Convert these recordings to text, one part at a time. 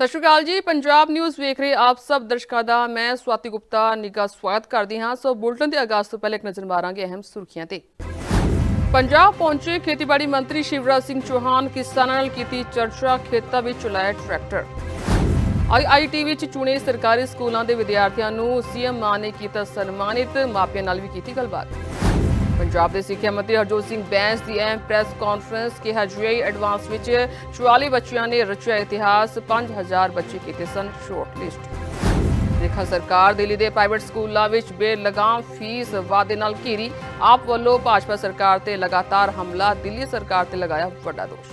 ਸਤਿ ਸ਼੍ਰੀ ਅਕਾਲ ਜੀ, ਪੰਜਾਬ ਨਿਊਜ਼ ਵੇਖ ਰਹੇ ਆਪ ਸਭ ਦਰਸ਼ਕਾਂ ਦਾ, ਮੈਂ ਸਵਾਤੀ ਗੁਪਤਾ, ਨਿੱਘਾ ਸਵਾਗਤ ਕਰਦੀ ਹਾਂ। ਸੋ ਬੁਲਟਨ ਦੇ ਆਗਾਜ਼ ਤੋਂ ਪਹਿਲੇ ਇੱਕ ਨਜ਼ਰ ਮਾਰਾਂਗੇ ਅਹਿਮ ਸੁਰਖੀਆਂ ਤੇ। ਪੰਜਾਬ ਪਹੁੰਚੇ ਖੇਤੀਬਾੜੀ ਮੰਤਰੀ ਸ਼ਿਵਰਾਜ ਸਿੰਘ ਚੌਹਾਨ ਕਿਸਾਨਾਂ ਨਾਲ ਕੀਤੀ ਚਰਚਾ, ਖੇਤਾਂ ਵਿੱਚ ਚਲਾਇਆ ਟਰੈਕਟਰ। ਆਈਆਈਟੀ ਵਿੱਚ ਚੁਣੇ ਸਰਕਾਰੀ ਸਕੂਲਾਂ ਦੇ ਵਿਦਿਆਰਥੀਆਂ ਨੂੰ ਸੀਐਮ ਮਾਨ ਨੇ ਕੀਤਾ ਸਨਮਾਨਿਤ, ਮਾਪਿਆਂ ਨਾਲ ਵੀ ਕੀਤੀ ਗੱਲਬਾਤ। ਪੰਜਾਬ ਦੇ ਸਿੱਖਿਆ ਮੰਤਰੀ ਹਰਜੋਤ ਸਿੰਘ ਬੈਂਸ ਦੀ ਅਹਿਮ ਪ੍ਰੈਸ ਕਾਨਫਰੰਸ ਕਿਹਾ ਜੀਆਈ ਐਡਵਾਂਸ ਵਿੱਚ 44 ਬੱਚਿਆਂ ਨੇ ਰਚਿਆ ਇਤਿਹਾਸ 5000 ਬੱਚੇ ਕੀਤੇ ਸਨ ਸ਼ੋਰਟ ਲਿਸਟ ਦੇਖਾ ਸਰਕਾਰ ਦਿੱਲੀ ਦੇ ਪ੍ਰਾਈਵੇਟ ਸਕੂਲਾਂ ਵਿੱਚ ਬੇਲਗਾਮ ਫੀਸ ਵਾਅਦੇ ਨਾਲ ਘੇਰੀ। ਆਪ ਵੱਲੋਂ ਭਾਜਪਾ ਸਰਕਾਰ ਤੇ ਲਗਾਤਾਰ ਹਮਲਾ, ਦਿੱਲੀ ਸਰਕਾਰ ਤੇ ਲਗਾਇਆ ਵੱਡਾ ਦੋਸ਼।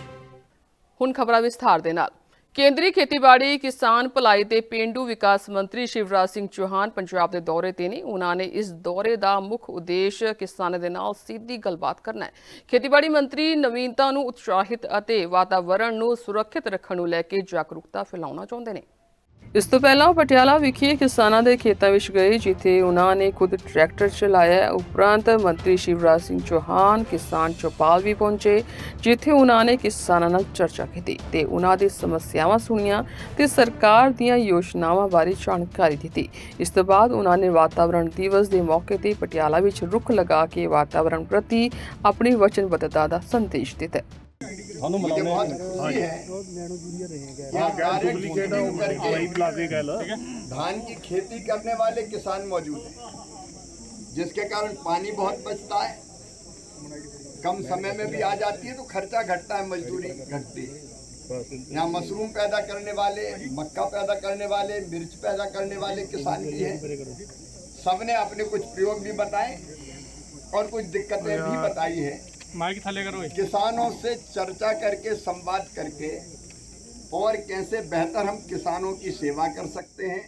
ਹੁਣ ਖਬਰਾਂ ਵਿਸਥਾਰ ਦੇ ਨਾਲ। ਕੇਂਦਰੀ ਖੇਤੀਬਾੜੀ, ਕਿਸਾਨ ਭਲਾਈ ਤੇ ਪੇਂਡੂ ਵਿਕਾਸ ਮੰਤਰੀ ਸ਼ਿਵਰਾਜ ਸਿੰਘ ਚੌਹਾਨ ਪੰਜਾਬ ਦੇ ਦੌਰੇ ਤੇ ਨੇ। ਉਹਨਾਂ ਨੇ ਇਸ ਦੌਰੇ ਦਾ ਮੁੱਖ ਉਦੇਸ਼ ਕਿਸਾਨਾਂ ਦੇ ਨਾਲ ਸਿੱਧੀ ਗੱਲਬਾਤ ਕਰਨਾ ਹੈ। ਖੇਤੀਬਾੜੀ ਮੰਤਰੀ ਨਵੀਨਤਾ ਨੂੰ ਉਤਸ਼ਾਹਿਤ ਅਤੇ ਵਾਤਾਵਰਣ ਨੂੰ ਸੁਰੱਖਿਅਤ ਰੱਖਣ ਨੂੰ ਲੈ ਕੇ ਜਾਗਰੂਕਤਾ ਫੈਲਾਉਣਾ ਚਾਹੁੰਦੇ ਨੇ। ਇਸ ਤੋਂ ਪਹਿਲਾਂ ਉਹ ਪਟਿਆਲਾ ਵਿਖੇ ਕਿਸਾਨਾਂ ਦੇ ਖੇਤਾਂ ਵਿੱਚ ਗਏ, ਜਿੱਥੇ ਉਹਨਾਂ ਨੇ ਖੁਦ ਟਰੈਕਟਰ ਚਲਾਇਆ। ਉਪਰੰਤ ਮੰਤਰੀ ਸ਼ਿਵਰਾਜ ਸਿੰਘ ਚੌਹਾਨ, ਕਿਸਾਨ ਚੌਪਾਲ ਵੀ ਪਹੁੰਚੇ, ਜਿੱਥੇ ਉਹਨਾਂ ਨੇ ਕਿਸਾਨਾਂ ਨਾਲ ਚਰਚਾ ਕੀਤੀ ਤੇ ਉਹਨਾਂ ਦੀ ਸਮੱਸਿਆਵਾਂ ਸੁਣੀਆਂ ਤੇ ਸਰਕਾਰ ਦੀਆਂ ਯੋਜਨਾਵਾਂ ਬਾਰੇ ਜਾਣਕਾਰੀ ਦਿੱਤੀ। ਇਸ ਤੋਂ ਬਾਅਦ ਉਹਨਾਂ ਨੇ ਵਾਤਾਵਰਣ ਦਿਵਸ ਦੇ ਮੌਕੇ ਤੇ ਪਟਿਆਲਾ ਵਿੱਚ ਰੁੱਖ ਲਗਾ ਕੇ ਵਾਤਾਵਰਣ ਪ੍ਰਤੀ ਆਪਣੀ ਵਚਨਬੱਧਤਾ ਦਾ ਸੰਦੇਸ਼ ਦਿੱਤਾ। ਸਾਨੂੰ ਮਿਲਾਉਣੇ ਹਾਂਜੀ यहाँ डायरेक्ट डुप्लीकेट करके ਭਾਈ ਲਾ ਦੇ ਗੱਲ धान की खेती करने वाले किसान मौजूद हैं जिसके कारण पानी बहुत बचता है कम समय में भी आ जाती है तो खर्चा घटता है मजदूरी घटती है यहाँ मशरूम पैदा करने वाले मक्का पैदा करने वाले मिर्च पैदा करने वाले किसान भी हैं सबने अपने कुछ प्रयोग भी बताए और कुछ दिक्कतें भी बताई है किसानों से चर्चा करके संवाद करके और कैसे बेहतर हम किसानों की सेवा कर सकते हैं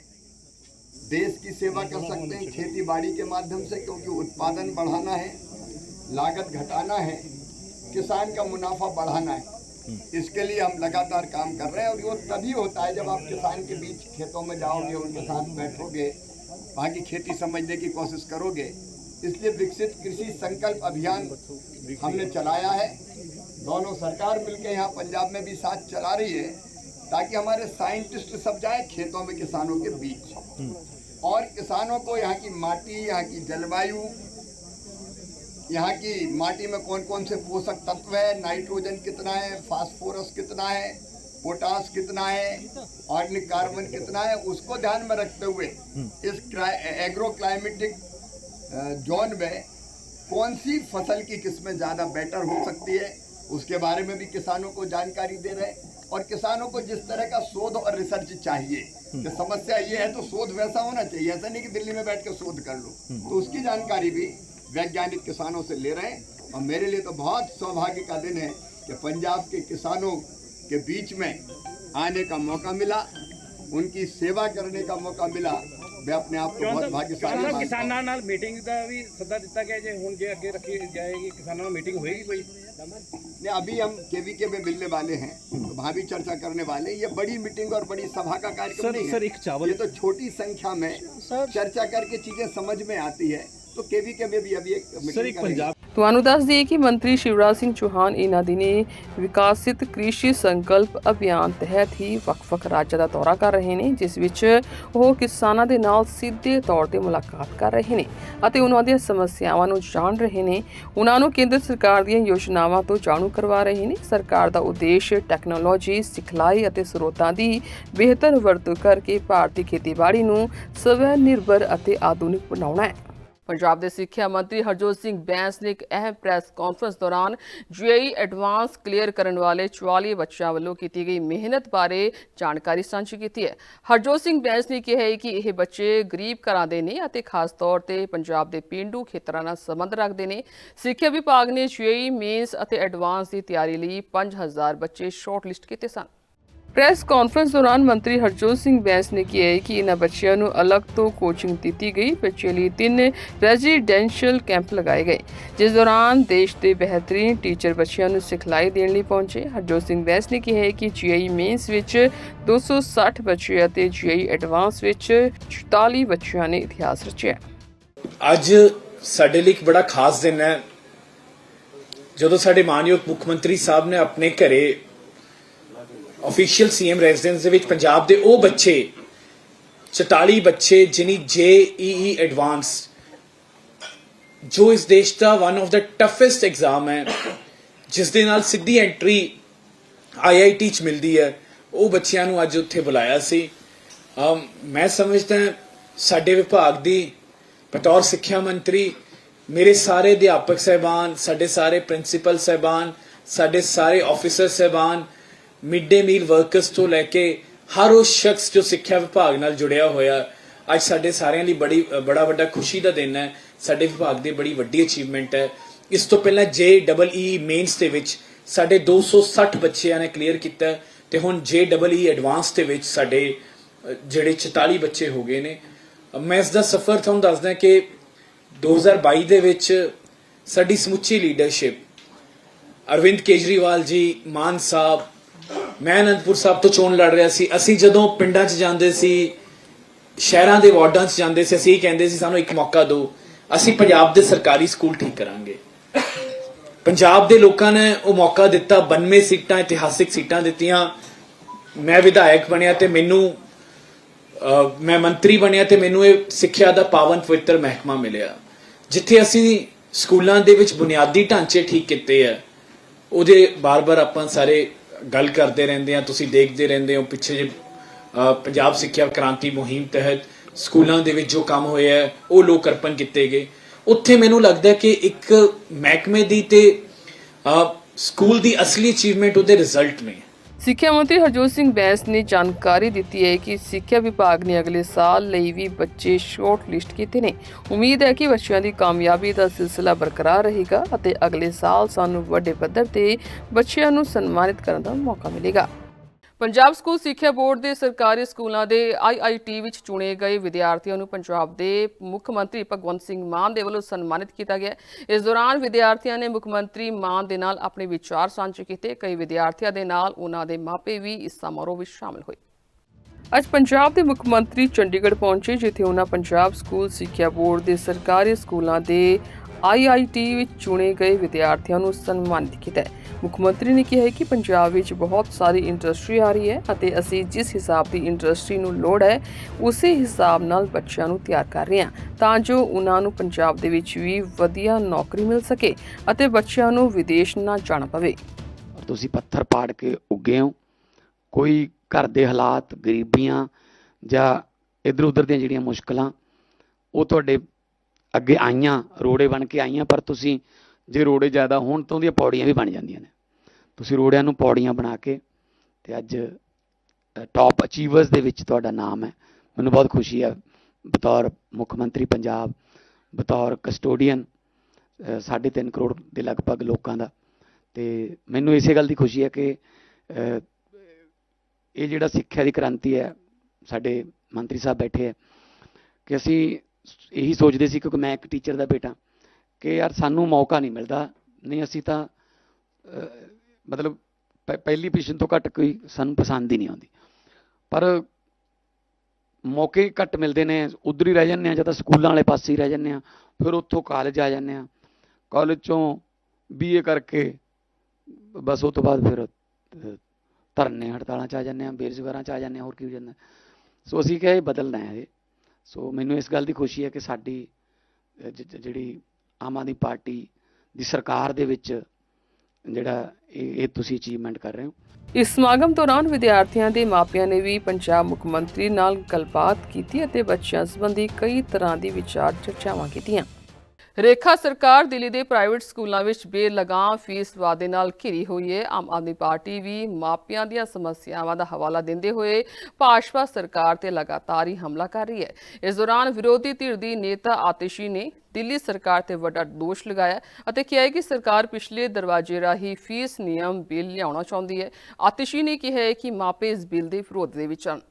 देश की सेवा कर सकते हैं खेती बाड़ी के माध्यम से क्योंकि उत्पादन बढ़ाना है लागत घटाना है किसान का मुनाफा बढ़ाना है। इसके लिए हम लगातार काम कर रहे हैं और वो तभी होता है जब आप किसान के बीच खेतों में जाओगे उनके साथ बैठोगे वहाँ की खेती समझने की कोशिश करोगे इसलिए विकसित कृषि संकल्प अभियान हमने चलाया है। दोनों सरकार मिलकर यहाँ पंजाब में भी साथ चला रही है, ताकि हमारे साइंटिस्ट सब जाए खेतों में किसानों के बीच। और किसानों को यहाँ की माटी, यहाँ की जलवायु, यहाँ की माटी में कौन कौन से पोषक तत्व है, नाइट्रोजन कितना है, फास्फोरस कितना है, पोटास कितना है, ऑर्गेनिक कार्बन कितना है, उसको ध्यान में रखते हुए इस एग्रो क्लाइमेटिक जोन में कौन सी फ़सल की किस्में ज़्यादा बेटर हो सकती है? उसके बारे में भी किसानों को जानकारी दे रहे हैं। और किसानों को जिस तरह का शोध और रिसर्च चाहिए कि समस्या ये है तो शोध वैसा होना चाहिए। ऐसा नहीं कि दिल्ली में बैठ कर शोध कर लो। तो उसकी जानकारी भी वैज्ञानिक किसानों से ले रहे हैं। और मेरे लिए तो बहुत सौभाग्य का दिन है कि पंजाब के किसानों के बीच में आने का मौका मिला उनकी सेवा करने का मौका मिला मैं अपने आप को बहुत भाग्यशाली ਕਿਸਾਨਾਂ मानता हूं। ਕਿਸਾਨਾਂ ਨਾਲ ਮੀਟਿੰਗ ਦਾ ਵੀ ਸੱਦਾ ਦਿੱਤਾ ਗਿਆ ਜੇ ਹੁਣ ਜੇ ਅੱਗੇ ਰੱਖੀ ਜਾਏਗੀ ਕਿਸਾਨਾਂ ਨਾਲ ਮੀਟਿੰਗ ਹੋਏਗੀ ਕੋਈ नहीं अभी हम केवीके में मिलने वाले हैं तो वहाँ भी चर्चा करने वाले हैं ये बड़ी मीटिंग और बड़ी सभा का कार्यक्रम सर- नहीं सर, है एक चावल- ये तो छोटी संख्या में चर्चा करके चीजें समझ में आती है तो केवीके में भी अभी एक ਸਰ मीटिंग ਇੱਕ करेंगे। ਪੰਜਾਬ ਤੁਹਾਨੂੰ ਦੱਸ ਦਈਏ ਕਿ ਮੰਤਰੀ ਸ਼ਿਵਰਾਜ ਸਿੰਘ ਚੌਹਾਨ ਇਹਨਾਂ ਦਿਨੀ ਵਿਕਾਸਿਤ ਕ੍ਰਿਸ਼ੀ ਸੰਕਲਪ ਅਭਿਆਨ ਤਹਿਤ ਹੀ ਵੱਖ-ਵੱਖ ਰਾਜਾਂ ਦਾ ਦੌਰਾ ਕਰ ਰਹੇ ਨੇ ਜਿਸ ਵਿੱਚ ਉਹ ਕਿਸਾਨਾਂ ਦੇ ਨਾਲ ਸਿੱਧੇ ਤੌਰ ਤੇ ਮੁਲਾਕਾਤ ਕਰ ਰਹੇ ਨੇ ਅਤੇ ਉਹਨਾਂ ਦੀਆਂ ਸਮੱਸਿਆਵਾਂ ਨੂੰ ਜਾਣ ਰਹੇ ਨੇ ਉਹਨਾਂ ਨੂੰ ਕੇਂਦਰ ਸਰਕਾਰ ਦੀਆਂ ਯੋਜਨਾਵਾਂ ਤੋਂ ਜਾਣੂ ਕਰਵਾ ਰਹੇ ਨੇ ਸਰਕਾਰ ਦਾ ਉਦੇਸ਼ ਟੈਕਨੋਲੋਜੀ ਸਿਖਲਾਈ ਅਤੇ ਸਰੋਤਾਂ ਦੀ ਬਿਹਤਰ ਵਰਤੋਂ ਕਰਕੇ ਭਾਰਤੀ ਖੇਤੀਬਾੜੀ ਨੂੰ ਸਵੈ ਨਿਰਭਰ ਅਤੇ ਆਧੁਨਿਕ ਬਣਾਉਣਾ ਹੈ ਪੰਜਾਬ ਦੇ ਸਿੱਖਿਆ ਮੰਤਰੀ ਹਰਜੋਤ ਸਿੰਘ ਬੈਂਸ ਨੇ ਇੱਕ ਅਹਿਮ ਪ੍ਰੈਸ ਕਾਨਫਰੰਸ ਦੌਰਾਨ ਜੀਆਈ ਐਡਵਾਂਸ ਕਲੀਅਰ ਕਰਨ ਵਾਲੇ 44 ਬੱਚਿਆਂ ਵੱਲੋਂ ਕੀਤੀ ਗਈ ਮਿਹਨਤ ਬਾਰੇ ਜਾਣਕਾਰੀ ਸਾਂਝੀ ਕੀਤੀ ਹੈ। ਹਰਜੋਤ ਸਿੰਘ ਬੈਂਸ ਨੇ ਕਿਹਾ ਹੈ ਕਿ ਇਹ ਬੱਚੇ ਗਰੀਬ ਘਰਾਂ ਦੇ ਨੇ ਅਤੇ ਖਾਸ ਤੌਰ ਤੇ ਪੰਜਾਬ ਦੇ ਪਿੰਡੂ ਖੇਤਰਾਂ ਨਾਲ ਸੰਬੰਧ ਰੱਖਦੇ ਨੇ। ਸਿੱਖਿਆ ਵਿਭਾਗ ਨੇ ਜੀਆਈ ਮੇਨਸ ਅਤੇ ਐਡਵਾਂਸ ਦੀ ਤਿਆਰੀ ਲਈ 5000 ਬੱਚੇ ਸ਼ਾਰਟਲਿਸਟ ਕੀਤੇ ਸਨ। ਪ੍ਰੈਸ ਕਾਨਫਰੰਸ ਦੌਰਾਨ ਮੰਤਰੀ ਹਰਜੋਤ ਸਿੰਘ ਬੈਂਸ ਨੇ ਕਿਹਾ ਕਿ ਇਹਨਾਂ ਬੱਚਿਆਂ ਨੂੰ ਅਲੱਗ ਤੋਂ ਕੋਚਿੰਗ ਦਿੱਤੀ ਗਈ ਬੱਚੇ ਲਈ ਤਿੰਨ ਰੈਜ਼ੀਡੈਂਸ਼ੀਅਲ ਕੈਂਪ ਲਗਾਏ ਗਏ, ਜਿਸ ਦੌਰਾਨ ਦੇਸ਼ ਦੇ ਬਿਹਤਰੀਨ ਟੀਚਰ ਬੱਚਿਆਂ ਨੂੰ ਸਿਖਲਾਈ ਦੇਣ ਲਈ ਪਹੁੰਚੇ। ਹਰਜੋਤ ਸਿੰਘ ਬੈਂਸ ਨੇ ਕਿਹਾ ਕਿ ਜੀਆਈ ਮੇਨਸ ਵਿੱਚ 260 ਬੱਚੇ ਅਤੇ ਜੀਆਈ ਐਡਵਾਂਸ ਵਿੱਚ 44 ਬੱਚਿਆਂ ਨੇ ਇਤਿਹਾਸ ਰਚਿਆ। ਅੱਜ ਸਾਡੇ ਲਈ ਇੱਕ ਬੜਾ ਖਾਸ ਦਿਨ ਹੈ। ਜਦੋਂ ਸਾਡੇ ਮਾਨਯੋਗ ਮੁੱਖ ਮੰਤਰੀ ਸਾਹਿਬ ਨੇ ਆਪਣੇ ਘਰੇ ਅਫੀਸ਼ੀਅਲ ਸੀਐਮ ਰੈਜ਼ੀਡੈਂਸ ਦੇ ਵਿੱਚ ਪੰਜਾਬ ਦੇ ਉਹ ਬੱਚੇ 44 ਬੱਚੇ ਜਿਨੀ ਜੇਈਈ ਐਡਵਾਂਸ ਜੋ ਇਸ ਦੇਸ਼ ਦਾ one of the toughest exam ਹੈ, ਜਿਸ ਦੇ ਨਾਲ ਸਿੱਧੀ ਐਂਟਰੀ ਆਈਆਈਟੀ ਚ ਮਿਲਦੀ ਹੈ, ਉਹ ਬੱਚਿਆਂ ਨੂੰ ਅੱਜ ਉੱਥੇ ਬੁਲਾਇਆ ਸੀ। ਮੈਂ ਸਮਝਦਾ ਸਾਡੇ ਵਿਭਾਗ ਦੀ ਬਤੌਰ ਸਿੱਖਿਆ ਮੰਤਰੀ, ਮੇਰੇ ਸਾਰੇ ਅਧਿਆਪਕ ਸਹਿਬਾਨ, ਸਾਡੇ ਸਾਰੇ ਪ੍ਰਿੰਸੀਪਲ ਸਹਿਬਾਨ, ਸਾਡੇ ਸਾਰੇ ਆਫੀਸਰ ਸਹਿਬਾਨ ਮਿਡ ਡੇ ਮੀਲ ਵਰਕਰਸ ਤੋਂ ਲੈ ਕੇ ਹਰ ਉਹ ਸ਼ਖਸ ਜੋ ਸਿੱਖਿਆ ਵਿਭਾਗ ਨਾਲ ਜੁੜਿਆ ਹੋਇਆ, ਅੱਜ ਸਾਡੇ ਸਾਰਿਆਂ ਲਈ ਬੜੀ ਬੜਾ ਵੱਡਾ ਖੁਸ਼ੀ ਦਾ ਦਿਨ ਹੈ। ਸਾਡੇ ਵਿਭਾਗ ਦੀ ਬੜੀ ਵੱਡੀ ਅਚੀਵਮੈਂਟ ਹੈ। ਇਸ ਤੋਂ ਪਹਿਲਾਂ ਜੇ ਡਬਲ ਈ ਮੇਨਸ ਦੇ ਵਿੱਚ ਸਾਡੇ 260 ਬੱਚਿਆਂ ਨੇ ਕਲੀਅਰ ਕੀਤਾ ਹੈ ਤੇ ਹੁਣ ਜੇ ਡਬਲ ਈ ਐਡਵਾਂਸ ਦੇ ਵਿੱਚ ਸਾਡੇ ਜਿਹੜੇ 44 ਬੱਚੇ ਹੋ ਗਏ ਨੇ। ਮੈਂ ਇਸ ਦਾ ਸਫ਼ਰ ਤੁਹਾਨੂੰ ਦੱਸਦਾ ਕਿ 2022 ਦੇ ਵਿੱਚ ਸਾਡੀ ਸਮੁੱਚੀ ਲੀਡਰਸ਼ਿਪ ਅਰਵਿੰਦ ਕੇਜਰੀਵਾਲ ਜੀ, ਮਾਨ ਸਾਹਿਬ ਮੈਂ ਅਨੰਦਪੁਰ ਸਾਹਿਬ ਤੋਂ ਚੋਣ ਲੜ ਰਿਹਾ ਸੀ। ਅਸੀਂ ਜਦੋਂ ਪਿੰਡਾਂ 'ਚ ਜਾਂਦੇ ਸੀ, ਸ਼ਹਿਰਾਂ ਦੇ ਵਾਰਡਾਂ 'ਚ ਜਾਂਦੇ ਸੀ, ਅਸੀਂ ਇਹ ਕਹਿੰਦੇ ਸੀ, ਸਾਨੂੰ ਇੱਕ ਮੌਕਾ ਦਿਓ। ਅਸੀਂ ਪੰਜਾਬ ਦੇ ਸਰਕਾਰੀ ਸਕੂਲ ਠੀਕ ਕਰਾਂਗੇ। ਪੰਜਾਬ ਦੇ ਲੋਕਾਂ ਨੇ ਉਹ ਮੌਕਾ ਦਿੱਤਾ 92 ਸੀਟਾਂ, ਇਤਿਹਾਸਿਕ ਸੀਟਾਂ ਦਿੱਤੀਆਂ। ਮੈਂ ਵਿਧਾਇਕ ਬਣਿਆ ਤੇ ਮੈਨੂੰ ਮੈਂ ਮੰਤਰੀ ਬਣਿਆ ਤੇ ਮੈਨੂੰ ਇਹ ਸਿੱਖਿਆ ਦਾ ਪਾਵਨ ਪਵਿੱਤਰ ਮਹਿਕਮਾ ਮਿਲਿਆ। ਜਿੱਥੇ ਅਸੀਂ ਸਕੂਲਾਂ ਦੇ ਵਿੱਚ ਬੁਨਿਆਦੀ ਢਾਂਚੇ ਠੀਕ ਕੀਤੇ ਆ, ਉਹਦੇ ਬਾਰ-ਬਾਰ ਆਪਾਂ ਸਾਰੇ ਗੱਲ ਕਰਦੇ ਰਹਿੰਦੇ ਆ, ਤੁਸੀਂ ਦੇਖਦੇ ਰਹਿੰਦੇ ਹੋ, ਪਿੱਛੇ ਜੇ ਪੰਜਾਬ ਸਿੱਖਿਆ ਕ੍ਰਾਂਤੀ ਮੁਹਿੰਮ ਤਹਿਤ ਸਕੂਲਾਂ ਦੇ ਵਿੱਚ ਜੋ ਕੰਮ ਹੋਇਆ, ਉਹ ਲੋਕ ਅਰਪਣ ਕੀਤੇ ਗਏ। ਉੱਥੇ ਮੈਨੂੰ ਲੱਗਦਾ ਕਿ ਇੱਕ ਮਹਿਕਮੇ ਦੀ ਤੇ ਸਕੂਲ ਦੀ ਅਸਲੀ ਅਚੀਵਮੈਂਟ ਉਹਦੇ ਰਿਜ਼ਲਟ ਨੇ। ਸਿੱਖਿਆ ਮੰਤਰੀ ਹਰਜੋਤ ਸਿੰਘ ਬੈਂਸ ਨੇ ਜਾਣਕਾਰੀ ਦਿੱਤੀ ਹੈ ਕਿ ਸਿੱਖਿਆ ਵਿਭਾਗ ਨੇ ਅਗਲੇ ਸਾਲ ਲਈ ਵੀ ਬੱਚੇ ਸ਼ਾਰਟ ਲਿਸਟ ਕੀਤੇ ਨੇ। ਉਮੀਦ ਹੈ ਕਿ ਬੱਚਿਆਂ ਦੀ ਕਾਮਯਾਬੀ ਦਾ ਸਿਲਸਿਲਾ ਬਰਕਰਾਰ ਰਹੇਗਾ ਅਤੇ ਅਗਲੇ ਸਾਲ ਸਾਨੂੰ ਵੱਡੇ ਪੱਧਰ ਤੇ ਬੱਚਿਆਂ ਨੂੰ ਸਨਮਾਨਿਤ ਕਰਨ ਦਾ ਮੌਕਾ ਮਿਲੇਗਾ। ਪੰਜਾਬ ਸਕੂਲ ਸਿੱਖਿਆ ਬੋਰਡ ਦੇ ਸਰਕਾਰੀ ਸਕੂਲਾਂ ਦੇ ਆਈਆਈਟੀ ਵਿੱਚ ਚੁਣੇ ਗਏ ਵਿਦਿਆਰਥੀਆਂ ਨੂੰ ਪੰਜਾਬ ਦੇ ਮੁੱਖ ਮੰਤਰੀ ਭਗਵੰਤ ਸਿੰਘ ਮਾਨ ਦੇ ਵੱਲੋਂ ਸਨਮਾਨਿਤ ਕੀਤਾ ਗਿਆ। ਇਸ ਦੌਰਾਨ ਵਿਦਿਆਰਥੀਆਂ ਨੇ ਮੁੱਖ ਮੰਤਰੀ ਮਾਨ ਦੇ ਨਾਲ ਆਪਣੇ ਵਿਚਾਰ ਸਾਂਝੇ ਕੀਤੇ। ਕਈ ਵਿਦਿਆਰਥੀਆਂ ਦੇ ਨਾਲ ਉਹਨਾਂ ਦੇ ਮਾਪੇ ਵੀ ਇਸ ਸਮਾਰੋਹ ਵਿੱਚ ਸ਼ਾਮਲ ਹੋਏ। ਅੱਜ ਪੰਜਾਬ ਦੇ ਮੁੱਖ ਮੰਤਰੀ ਚੰਡੀਗੜ੍ਹ ਪਹੁੰਚੇ, ਜਿੱਥੇ ਉਹਨਾਂ ਪੰਜਾਬ ਸਕੂਲ ਸਿੱਖਿਆ ਬੋਰਡ ਦੇ ਸਰਕਾਰੀ ਸਕੂਲਾਂ ਦੇ ਆਈਆਈਟੀ ਵਿੱਚ ਚੁਣੇ ਗਏ ਵਿਦਿਆਰਥੀਆਂ ਨੂੰ ਸਨਮਾਨਿਤ ਕੀਤਾ ਹੈ। ਮੁੱਖ ਮੰਤਰੀ ਨੇ ਕਿਹਾ ਕਿ ਪੰਜਾਬ ਵਿੱਚ ਬਹੁਤ ਸਾਰੀ ਇੰਡਸਟਰੀ ਆ ਰਹੀ ਹੈ ਅਤੇ ਅਸੀਂ ਜਿਸ ਹਿਸਾਬ ਦੀ ਇੰਡਸਟਰੀ ਨੂੰ ਲੋੜ ਹੈ, ਉਸੇ ਹਿਸਾਬ ਨਾਲ ਬੱਚਿਆਂ ਨੂੰ ਤਿਆਰ ਕਰ ਰਹੇ ਹਾਂ ਤਾਂ ਜੋ ਉਹਨਾਂ ਨੂੰ ਪੰਜਾਬ ਦੇ ਵਿੱਚ ਵੀ ਵਧੀਆ ਨੌਕਰੀ ਮਿਲ ਸਕੇ ਅਤੇ ਬੱਚਿਆਂ ਨੂੰ ਵਿਦੇਸ਼ ਨਾ ਜਾਣਾ ਪਵੇ। ਔਰ ਤੁਸੀਂ ਪੱਥਰ ਪਾੜ ਕੇ ਉੱਗੇ ਹੋ। ਕੋਈ ਘਰ ਦੇ ਹਾਲਾਤ ਗਰੀਬੀਆਂ ਜਾਂ ਇਧਰ ਉਧਰ ਦੀਆਂ ਜਿਹੜੀਆਂ ਮੁਸ਼ਕਲਾਂ, ਉਹ ਤੁਹਾਡੇ ਅੱਗੇ ਆਈਆਂ, ਰੋੜੇ ਬਣ ਕੇ ਆਈਆਂ, ਪਰ ਤੁਸੀਂ ਜੇ ਰੋੜੇ ਜ਼ਿਆਦਾ ਹੋਣ ਤਾਂ ਉਹਦੀਆਂ ਪੌੜੀਆਂ ਵੀ ਬਣ ਜਾਂਦੀਆਂ ਨੇ। ਤੁਸੀਂ ਰੋੜਿਆਂ ਨੂੰ ਪੌੜੀਆਂ ਬਣਾ ਕੇ ਤੇ ਅੱਜ ਟੌਪ ਅਚੀਵਰਸ ਦੇ ਵਿੱਚ ਤੁਹਾਡਾ ਨਾਮ ਹੈ। ਮੈਨੂੰ ਬਹੁਤ ਖੁਸ਼ੀ ਹੈ। ਬਤੌਰ ਮੁੱਖ ਮੰਤਰੀ ਪੰਜਾਬ, ਬਤੌਰ ਕਸਟੋਡੀਅਨ ਸਾਢੇ ਤਿੰਨ ਕਰੋੜ ਦੇ ਲਗਭਗ ਲੋਕਾਂ ਦਾ। ਤੇ ਮੈਨੂੰ ਇਸੇ ਗੱਲ ਦੀ ਖੁਸ਼ੀ ਹੈ ਕਿ ਇਹ ਜਿਹੜਾ ਸਿੱਖਿਆ ਦੀ ਕ੍ਰਾਂਤੀ ਹੈ, ਸਾਡੇ ਮੰਤਰੀ ਸਾਹਿਬ ਬੈਠੇ ਹੈ ਕਿ ਅਸੀਂ ਇਹੀ ਸੋਚਦੇ ਸੀ ਕਿ ਮੈਂ ਇੱਕ ਟੀਚਰ ਦਾ ਬੇਟਾ, ਕਿ ਯਾਰ ਸਾਨੂੰ ਮੌਕਾ ਨਹੀਂ ਮਿਲਦਾ, ਨਹੀਂ ਅਸੀਂ ਤਾਂ ਮਤਲਬ ਪ- ਪਹਿਲੀ ਪੋਜੀਸ਼ਨ ਤੋਂ ਘੱਟ ਕੋਈ ਸਾਨੂੰ ਪਸੰਦ ਹੀ ਨਹੀਂ ਆਉਂਦੀ। ਪਰ ਮੌਕੇ ਘੱਟ ਮਿਲਦੇ ਨੇ, ਉਧਰ ਹੀ ਰਹਿ ਜਾਂਦੇ ਆ ਜਾਂ ਤਾਂ ਸਕੂਲਾਂ ਵਾਲੇ ਪਾਸੇ ਹੀ ਰਹਿ ਜਾਂਦੇ ਆ ਫਿਰ ਉੱਥੋਂ ਕਾਲਜ ਆ ਜਾਂਦੇ ਆ ਕਾਲਜ ਚੋਂ ਬੀਏ ਕਰਕੇ ਬਸ ਉਹ ਤੋਂ ਬਾਅਦ ਫਿਰ ਧਰਨੇ ਹੜਤਾਲਾਂ ਚ ਆ ਜਾਂਦੇ ਆ ਬੇਰੁਜ਼ਗਾਰਾਂ ਚ ਆ ਜਾਂਦੇ ਆ ਹੋਰ ਕੀ ਹੋ ਜਾਂਦਾ। ਸੋ ਅਸੀਂ ਕਿਹਾ ਇਹ ਬਦਲਣਾ ਹੈ ਇਹ। ਸੋ ਮੈਨੂੰ ਇਸ ਗੱਲ ਦੀ ਖੁਸ਼ੀ ਹੈ ਕਿ ਸਾਡੀ ਜਿਹੜੀ ਆਮ ਆਦਮੀ ਪਾਰਟੀ ਦੀ ਸਰਕਾਰ ਦੇ ਵਿੱਚ ਜਿਹੜਾ ਇਹ ਇਹ ਤੁਸੀਂ ਅਚੀਵਮੈਂਟ ਕਰ ਰਹੇ ਹੋ। ਇਸ ਸਮਾਗਮ ਦੌਰਾਨ ਵਿਦਿਆਰਥੀਆਂ ਦੇ ਮਾਪਿਆਂ ਨੇ ਵੀ ਪੰਜਾਬ ਮੁੱਖ ਮੰਤਰੀ ਨਾਲ ਗੱਲਬਾਤ ਕੀਤੀ ਅਤੇ ਬੱਚਿਆਂ ਸੰਬੰਧੀ ਕਈ ਤਰ੍ਹਾਂ ਦੀ ਵਿਚਾਰ ਚਰਚਾਵਾਂ ਕੀਤੀਆਂ। ਰੇਖਾ ਸਰਕਾਰ ਦਿੱਲੀ ਦੇ ਪ੍ਰਾਈਵੇਟ ਸਕੂਲਾਂ ਵਿੱਚ ਬੇਲਗਾਮ ਫੀਸ ਵਾਅਦੇ ਨਾਲ ਘਿਰੀ ਹੋਈ ਹੈ ਆਮ ਆਦਮੀ ਪਾਰਟੀ ਵੀ ਮਾਪਿਆਂ ਦੀਆਂ ਸਮੱਸਿਆਵਾਂ ਦਾ ਹਵਾਲਾ ਦਿੰਦੇ ਹੋਏ ਭਾਜਪਾ ਸਰਕਾਰ ਤੇ ਲਗਾਤਾਰ ਹੀ ਹਮਲਾ ਕਰ ਰਹੀ ਹੈ। ਇਸ ਦੌਰਾਨ ਵਿਰੋਧੀ ਧਿਰ ਦੀ ਨੇਤਾ ਆਤਿਸ਼ੀ ਨੇ ਦਿੱਲੀ ਸਰਕਾਰ ਤੇ ਵੱਡਾ ਦੋਸ਼ ਲਗਾਇਆ ਅਤੇ ਕਿਹਾ ਹੈ ਕਿ ਸਰਕਾਰ ਪਿਛਲੇ ਦਰਵਾਜ਼ੇ ਰਾਹੀਂ ਫੀਸ ਨਿਯਮ ਬਿੱਲ ਲਿਆਉਣਾ ਚਾਹੁੰਦੀ ਹੈ। ਆਤਿਸ਼ੀ ਨੇ ਕਿਹਾ ਹੈ ਕਿ ਮਾਪੇ ਇਸ ਬਿੱਲ ਦੇ ਵਿਰੋਧ ਦੇ ਵਿੱਚ ਹਨ।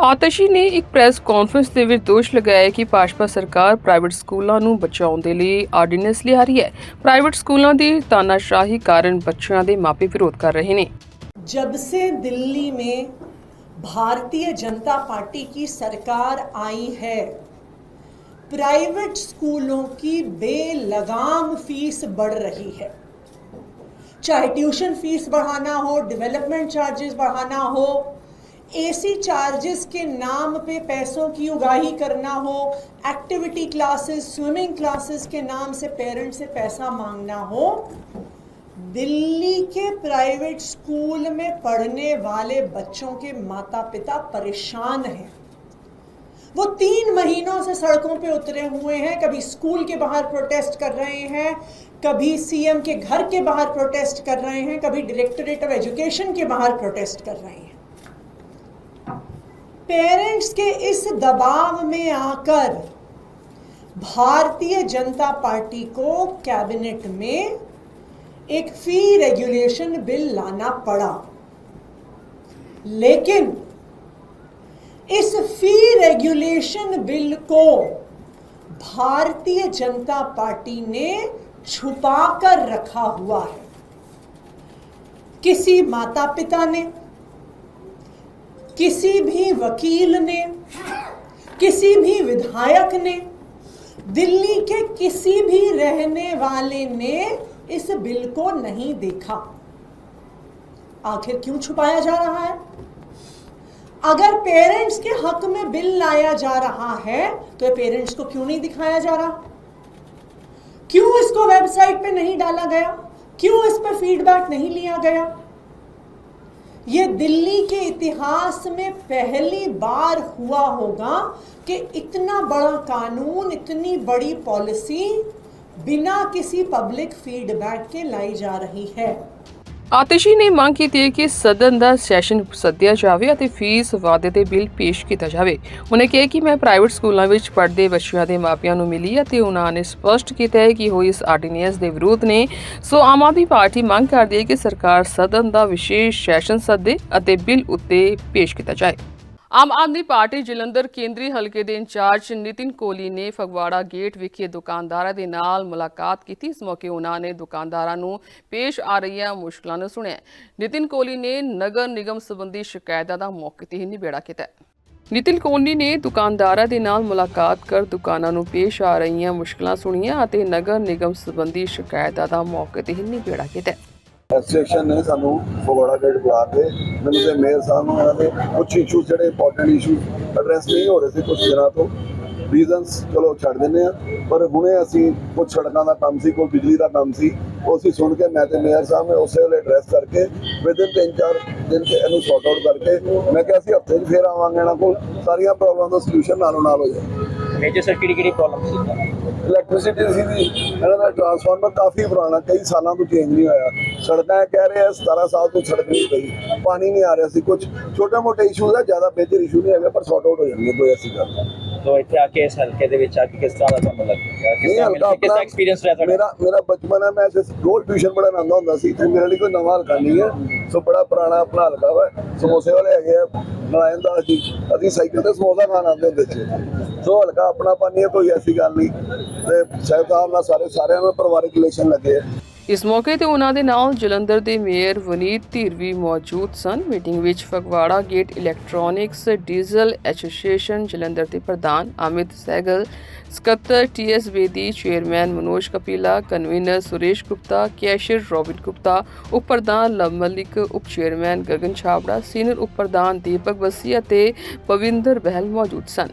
ਆਤਸ਼ੀ ਨੇ ਇੱਕ ਪ੍ਰੈਸ ਕਾਨਫਰੰਸ ਦੇ ਵਿੱਚ ਦੋਸ਼ ਲਗਾਇਆ ਕਿ ਭਾਜਪਾ ਸਰਕਾਰ ਪ੍ਰਾਈਵੇਟ ਸਕੂਲਾਂ ਨੂੰ ਬਚਾਉਣ ਦੇ ਲਈ ਆਰਡੀਨੈਂਸ ਲਿਆ ਰਹੀ ਹੈ ਪ੍ਰਾਈਵੇਟ ਸਕੂਲਾਂ ਦੀ ਤਾਨਾਸ਼ਾਹੀ ਕਾਰਨ ਬੱਚਿਆਂ ਦੇ ਮਾਪੇ ਵਿਰੋਧ ਕਰ ਰਹੇ ਨੇ जब से दिल्ली में भारतीय जनता पार्टी की सरकार आई है प्राइवेट स्कूलों की बेलगाम फीस बढ़ रही है चाहे ट्यूशन फीस बढ़ाना हो डेवलपमेंट चार्जेस बढ़ाना हो एसी चार्जेस के नाम पे पैसों की उगाही करना हो एक्टिविटी क्लासेस स्विमिंग क्लासेस के नाम से पेरेंट्स से पैसा मांगना हो, दिल्ली के प्राइवेट स्कूल में पढ़ने वाले बच्चों के माता पिता परेशान हैं। वो तीन महीनों से सड़कों पे उतरे हुए हैं, कभी स्कूल के बाहर प्रोटेस्ट कर रहे हैं, कभी सीएम के घर के बाहर प्रोटेस्ट कर रहे हैं, कभी डायरेक्टरेट ऑफ़ एजुकेशन के बाहर प्रोटेस्ट कर रहे हैं। पेरेंट्स के इस दबाव में आकर भारतीय जनता पार्टी को कैबिनेट में एक फ़ी रेगुलेशन बिल लाना पड़ा। लेकिन इस फ़ी रेगुलेशन बिल को भारतीय जनता पार्टी ने छुपा कर रखा हुआ है। किसी माता पिता ने किसी भी वकील ने, किसी भी विधायक ने, दिल्ली के किसी भी रहने वाले ने इस बिल को नहीं देखा। आखिर क्यों छुपाया जा रहा है? अगर पेरेंट्स के हक में बिल लाया जा रहा है तो पेरेंट्स को क्यों नहीं दिखाया जा रहा? क्यों इसको वेबसाइट पे नहीं डाला गया? क्यों इस पर फीडबैक नहीं लिया गया? ये दिल्ली के इतिहास में पहली बार हुआ होगा कि इतना बड़ा कानून, इतनी बड़ी पॉलिसी बिना किसी पब्लिक फीडबैक के लाई जा रही है। ਆਤਿਸ਼ੀ ਨੇ ਮੰਗ ਕੀਤੀ ਹੈ ਕਿ ਸਦਨ ਦਾ ਸੈਸ਼ਨ ਸੱਦਿਆ ਜਾਵੇ ਅਤੇ ਫੀਸ ਵਾਅਦੇ ਤੇ ਬਿੱਲ ਪੇਸ਼ ਕੀਤਾ ਜਾਵੇ। ਉਹਨੇ ਕਿਹਾ ਕਿ ਮੈਂ ਪ੍ਰਾਈਵੇਟ ਸਕੂਲਾਂ ਵਿੱਚ ਪੜ੍ਹਦੇ ਬੱਚਿਆਂ ਦੇ ਮਾਪਿਆਂ ਨੂੰ ਮਿਲੀ ਅਤੇ ਉਹਨਾਂ ਨੇ ਸਪਸ਼ਟ ਕੀਤਾ ਹੈ ਕਿ ਉਹ ਇਸ ਆਰਡੀਨੈਂਸ ਦੇ ਵਿਰੋਧ ਨੇ। ਸੋ ਆਮ ਆਦਮੀ ਪਾਰਟੀ ਮੰਗ ਕਰਦੀ ਹੈ ਕਿ ਸਰਕਾਰ ਸਦਨ ਦਾ ਵਿਸ਼ੇਸ਼ ਸੈਸ਼ਨ ਸੱਦੇ ਅਤੇ ਬਿੱਲ ਉੱਤੇ ਪੇਸ਼ ਕੀਤਾ ਜਾਏ। ਆਮ ਆਦਮੀ ਪਾਰਟੀ ਜਲੰਧਰ ਕੇਂਦਰੀ ਹਲਕੇ ਦੇ ਇੰਚਾਰਜ ਨਿਤਿਨ ਕੋਹਲੀ ਨੇ ਫਗਵਾੜਾ ਗੇਟ ਵਿਖੇ ਦੁਕਾਨਦਾਰਾਂ ਦੇ ਨਾਲ ਮੁਲਾਕਾਤ ਕੀਤੀ। ਇਸ ਮੌਕੇ ਉਹਨਾਂ ਨੇ ਦੁਕਾਨਦਾਰਾਂ ਨੂੰ ਪੇਸ਼ ਆ ਰਹੀਆਂ ਮੁਸ਼ਕਲਾਂ ਨੂੰ ਸੁਣਿਆ। ਨਿਤਿਨ ਕੋਹਲੀ ਨੇ ਨਗਰ ਨਿਗਮ ਸੰਬੰਧੀ ਸ਼ਿਕਾਇਤਾਂ ਦਾ ਮੌਕੇ ਤੇ ਹੀ ਨਿਬੇੜਾ ਕੀਤਾ। ਨਿਤਿਨ ਕੋਹਲੀ ਨੇ ਦੁਕਾਨਦਾਰਾਂ ਦੇ ਨਾਲ ਮੁਲਾਕਾਤ ਕਰ ਦੁਕਾਨਾਂ ਨੂੰ ਪੇਸ਼ ਆ ਰਹੀਆਂ ਮੁਸ਼ਕਲਾਂ ਸੁਣੀਆਂ ਅਤੇ ਨਗਰ ਨਿਗਮ ਸੰਬੰਧੀ ਸ਼ਿਕਾਇਤਾਂ ਦਾ ਮੌਕੇ ਤੇ ਹੀ ਨਿਬੇੜਾ ਕੀਤਾ। ਐਸੋਸੀਏਸ਼ਨ ਨੇ ਸਾਨੂੰ ਫਗਵਾੜਾ ਗੇਟ ਬੁਲਾ ਕੇ, ਮੈਨੂੰ ਤੇ ਮੇਅਰ ਸਾਹਿਬ ਨੂੰ ਇਹਨਾਂ ਦੇ ਕੁਝ ਇਸ਼ੂ ਜਿਹੜੇ ਇੰਪੋਰਟੈਂਟ ਇਸ਼ੂ ਐਡਰੈਸ ਨਹੀਂ ਹੋ ਰਹੇ ਸੀ ਕੁਝ ਦਿਨਾਂ ਤੋਂ। ਰੀਜ਼ਨਸ ਚਲੋ ਛੱਡ ਦਿੰਦੇ ਆ ਪਰ ਹੁਣੇ ਅਸੀਂ ਕੁਝ ਸੜਕਾਂ ਦਾ ਕੰਮ ਸੀ, ਕੋਈ ਬਿਜਲੀ ਦਾ ਕੰਮ ਸੀ, ਉਹ ਅਸੀਂ ਸੁਣ ਕੇ ਮੈਂ ਤੇ ਮੇਅਰ ਸਾਹਿਬ ਨੇ ਉਸੇ ਵੇਲੇ ਐਡਰੈਸ ਕਰਕੇ ਵਿਦਿਨ ਤਿੰਨ ਚਾਰ ਦਿਨ ਤੇ ਇਹਨੂੰ ਸੌਟ ਆਊਟ ਕਰਕੇ ਮੈਂ ਕਿਹਾ ਅਸੀਂ ਹਫ਼ਤੇ 'ਚ ਫੇਰ ਆਵਾਂਗੇ ਇਹਨਾਂ ਕੋਲ, ਸਾਰੀਆਂ ਪ੍ਰੋਬਲਮ ਦਾ ਸੋਲੂਸ਼ਨ ਨਾਲੋਂ ਨਾਲ ਹੋ ਜਾਏ। ਮੇਜਰ ਸਰ ਕਿਹੜੀ ਕਿਹੜੀ ਪ੍ਰੋਬਲਮ ਸੀ? ਇਲੈਕਟ੍ਰਿਸਿਟੀ ਸੀ ਜੀ। ਇਹਨਾਂ ਦਾ ਟਰਾਂਸਫਾਰਮਰ ਕਾਫੀ ਪੁਰਾਣਾ, ਕਈ ਸਾਲਾਂ ਤੋਂ ਚੇਂਜ ਨਹੀਂ ਹੋਇਆ। ਸੜਕਾਂ ਕਹਿ ਰਹੇ ਆ 17 ਸਾਲ ਤੋਂ ਸੜਕ ਨਹੀਂ ਪਈ। ਪਾਣੀ ਨਹੀਂ ਆ ਰਿਹਾ ਸੀ ਕੁਝ ਛੋਟੇ ਮੋਟੇ ਇਸ਼ੂ ਆ, ਜ਼ਿਆਦਾ ਮੇਜਰ ਇਸ਼ੂ ਨਹੀਂ ਹੈਗਾ, ਪਰ ਸੌਟ ਆਊਟ ਹੋ ਜਾਣਗੇ ਕੋਈ ਐਸੀ ਗੱਲ ਨਹੀਂ। तो ਇੱਥੇ ਆ ਕੇ ਇਸ ਹਲਕੇ ਦੇ ਵਿੱਚ ਆ ਕੇ ਕਿਸ ਤਰ੍ਹਾਂ ਦਾ ਤੁਹਾਨੂੰ ਲੱਗਿਆ ਕਿਸ ਤਰ੍ਹਾਂ ਕਿਸ ਆਪਣਾ ਐਕਸਪੀਰੀਅੰਸ ਰਿਹਾ ਤੁਹਾਡਾ? ਮੇਰਾ ਮੇਰਾ ਬਚਪਨ ਹੈ ਮੈਂ ਇੱਥੇ ਰੋਜ਼ ਟਿਊਸ਼ਨ ਪੜ੍ਹਨ ਆਉਂਦਾ ਹੁੰਦਾ ਸੀ ਤੇ ਮੇਰੇ ਲਈ ਕੋਈ ਨਵਾਂ ਹਲਕਾ ਨਹੀਂ ਹੈ। ਸੋ ਬੜਾ ਪੁਰਾਣਾ ਆਪਣਾ ਹਲਕਾ ਵਾ। ਸਮੋਸੇ ਵਾਲੇ ਹੈਗੇ ਆ ਨਰਾਇਣ ਦਾਸ ਜੀ। ਅਸੀਂ ਸਾਈਕਲ ਤੇ ਸਮੋਸਾ ਖਾਣ ਆਉਂਦੇ ਹੁੰਦੇ ਸੀ। ਸੋ ਹਲਕਾ ਆਪਣਾ ਪਾਣੀ ਕੋਈ ਐਸੀ ਗੱਲ ਨਹੀਂ। ਤੇ ਸਾਹਿਬ ਸਾਹਿਬ ਨਾਲ ਸਾਰੇ ਸਾਰਿਆਂ ਨਾਲ ਪਰਿਵਾਰਿਕ ਰਿਲੇਸ਼ਨ ਲੱਗੇ ਆ। ਇਸ ਮੌਕੇ ਤੇ ਉਹਨਾਂ ਦੇ ਨਾਲ ਜਲੰਧਰ ਦੇ ਮੇਅਰ ਵਨੀਤ ਧੀਰ ਵੀ ਮੌਜੂਦ ਸਨ। ਮੀਟਿੰਗ ਵਿੱਚ Phagwara gate electronics, diesel association Jalandhar ਦੇ ਪ੍ਰਧਾਨ ਅਮਿਤ ਸਹਿਗਲ ਸਕੱਤਰ TS Bedi, chairman Manoj Kapila, convener Suresh Gupta, cashier Robin Gupta ਉਪ ਪ੍ਰਧਾਨ ਲਵ ਮਲਿਕ, ਉਪ ਚੇਅਰਮੈਨ ਗਗਨ ਛਾਬੜਾ, ਸੀਨੀਅਰ ਉਪ ਪ੍ਰਧਾਨ ਦੀਪਕ ਬਸੀ ਅਤੇ ਪਵਿੰਦਰ ਬਹਿਲ ਮੌਜੂਦ ਸਨ।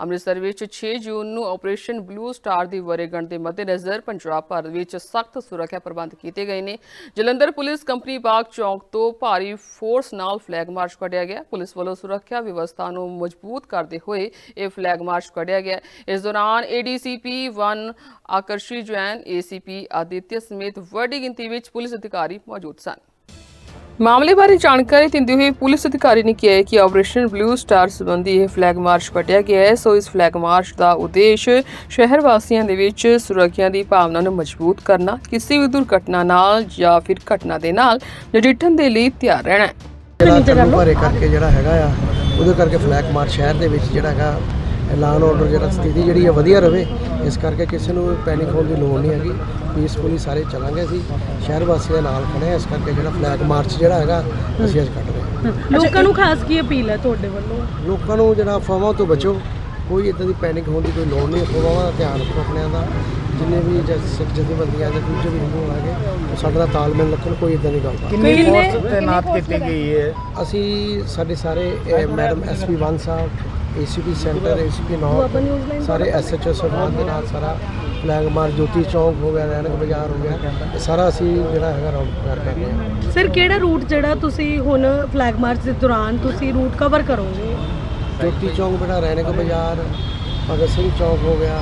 ਅੰਮ੍ਰਿਤਸਰ ਵਿੱਚ 6 ਜੂਨ ਨੂੰ ਆਪਰੇਸ਼ਨ ਬਲੂ ਸਟਾਰ ਦੀ ਵਰੇਗੰਢ ਦੇ ਮੱਦੇਨਜ਼ਰ ਪੰਜਾਬ ਭਰ ਵਿੱਚ ਸਖਤ ਸੁਰੱਖਿਆ ਪ੍ਰਬੰਧ ਕੀਤੇ ਗਏ ਨੇ। ਜਲੰਧਰ ਪੁਲਿਸ ਕੰਪਨੀ ਬਾਗ ਚੌਂਕ ਤੋਂ ਭਾਰੀ ਫੋਰਸ ਨਾਲ ਫਲੈਗ ਮਾਰਚ ਕੱਢਿਆ ਗਿਆ। ਪੁਲਿਸ ਵੱਲੋਂ ਸੁਰੱਖਿਆ ਵਿਵਸਥਾ ਨੂੰ ਮਜ਼ਬੂਤ ਕਰਦੇ ਹੋਏ ਇਹ ਫਲੈਗ ਮਾਰਚ ਕੱਢਿਆ ਗਿਆ। ਇਸ ਦੌਰਾਨ ਏਡੀਸੀਪੀ 1 ਆਕਰਸ਼ੀ ਜੈਨ ਏਸੀਪੀ ਆਦਿਤਿਆ ਸਮੇਤ ਵੱਡੀ ਗਿਣਤੀ ਵਿੱਚ ਪੁਲਿਸ ਅਧਿਕਾਰੀ ਮੌਜੂਦ ਸਨ। ਮਾਮਲੇ ਬਾਰੇ ਜਾਣਕਾਰੀ ਦਿੰਦੇ ਹੋਏ ਪੁਲਿਸ ਅਧਿਕਾਰੀ ਨੇ ਕਿਹਾ ਕਿ ਆਪਰੇਸ਼ਨ ਬਲੂ ਸਟਾਰ ਸੰਬੰਧੀ ਇਹ ਫਲੈਗ ਮਾਰਚ ਕੱਢਿਆ ਗਿਆ ਹੈ। ਸੋ ਇਸ ਫਲੈਗ ਮਾਰਚ ਦਾ ਉਦੇਸ਼ ਸ਼ਹਿਰ ਵਾਸੀਆਂ ਦੇ ਵਿੱਚ ਸੁਰੱਖਿਆ ਦੀ ਭਾਵਨਾ ਨੂੰ ਮਜ਼ਬੂਤ ਕਰਨਾ, ਕਿਸੇ ਵੀ ਦੁਰਘਟਨਾ ਨਾਲ ਜਾਂ ਫਿਰ ਘਟਨਾ ਦੇ ਨਾਲ ਨਜਿੱਠਣ ਦੇ ਲਈ ਤਿਆਰ ਰਹਿਣਾ ਹੈ। ਜਿਹੜਾ ਕਰਕੇ ਜਿਹੜਾ ਹੈਗਾ ਆ, ਉਹਦੇ ਕਰਕੇ ਫਲੈਗ ਮਾਰ ਸ਼ਹਿਰ ਦੇ ਵਿੱਚ ਜਿਹੜਾ ਹੈਗਾ ਐਲਾਨ ਆਰਡਰ ਜਿਹੜਾ ਸਥਿਤੀ ਜਿਹੜੀ ਹੈ ਵਧੀਆ ਰਵੇ ਇਸ ਕਰਕੇ ਕਿਸੇ ਨੂੰ ਪੈਨਿਕ ਹੋਣ ਦੀ ਲੋੜ ਨਹੀਂ ਹੈਗੀ। ਪੀਸਫੁਲੀ ਸਾਰੇ ਚੱਲਾਂਗੇ ਅਸੀਂ ਸ਼ਹਿਰ ਵਾਸੀਆਂ ਦੇ ਨਾਲ ਖੜੇ ਹਾਂ ਇਸ ਕਰਕੇ ਜਿਹੜਾ ਫਲੈਗ ਮਾਰਚ ਜਿਹੜਾ ਹੈਗਾ ਅਸੀਂ ਅੱਜ ਕੱਢ ਰਹੇ ਹਾਂ। ਲੋਕਾਂ ਨੂੰ ਖਾਸ ਕੀ ਅਪੀਲ ਹੈ ਤੁਹਾਡੇ ਵੱਲੋਂ? ਲੋਕਾਂ ਨੂੰ ਜਿਹੜਾ ਅਫਵਾਹਾਂ ਤੋਂ ਬਚੋ ਕੋਈ ਇਦਾਂ ਦੀ ਪੈਨਿਕ ਹੋਣ ਦੀ ਕੋਈ ਲੋੜ ਨਹੀਂ ਅਫਵਾਹਾਂ ਦਾ ਧਿਆਨ ਰੱਖੋ ਆਪਣਿਆਂ ਦਾ। ਜਿੰਨੇ ਵੀ ਸਿੱਖ ਜਥੇਬੰਦੀਆਂ ਜਾਂ ਦੂਜੇ ਵੀ ਹਿੰਦੂ ਹੈਗੇ ਉਹ ਸਾਡੇ ਤਾਲਮੇਲ ਰੱਖਣ ਕੋਈ ਇਦਾਂ ਦੀ ਗੱਲ ਨਹੀਂ। ਕਿੰਨੀ ਫੋਰਸ ਤੈਨਾਤ ਕੀਤੀ ਗਈ ਹੈ? ਅਸੀਂ ਸਾਡੇ ਸਾਰੇ ਮੈਡਮ ਐਸਪੀ ਵਨ ਸਾਹਿਬ ਏਸੀਪੀ ਸੈਂਟਰ ਏਸੀਪੀ ਨੌ ਸਾਰੇ ਐਸਐਚਓ ਸਾਹਿਬਾਨ ਦੇ ਨਾਲ ਸਾਰਾ ਫਲੈਗ ਮਾਰ ਜੋਤੀ ਚੌਂਕ ਹੋ ਗਿਆ ਰੈਣਕ ਬਾਜ਼ਾਰ ਹੋ ਗਿਆ ਇਹ ਸਾਰਾ ਅਸੀਂ ਜਿਹੜਾ ਹੈਗਾ ਰਾਉਂਡ ਕਰ ਕਰ ਰਹੇ ਹਾਂ। ਸਰ ਕਿਹੜਾ ਰੂਟ ਜਿਹੜਾ ਤੁਸੀਂ ਹੁਣ ਫਲੈਗ ਮਾਰਚ ਦੇ ਦੌਰਾਨ ਤੁਸੀਂ ਰੂਟ ਕਵਰ ਕਰੋਗੇ? ਜੋਤੀ ਚੌਂਕ ਬੇਟਾ ਰੈਣਕ ਬਾਜ਼ਾਰ ਭਗਤ ਸਿੰਘ ਚੌਂਕ ਹੋ ਗਿਆ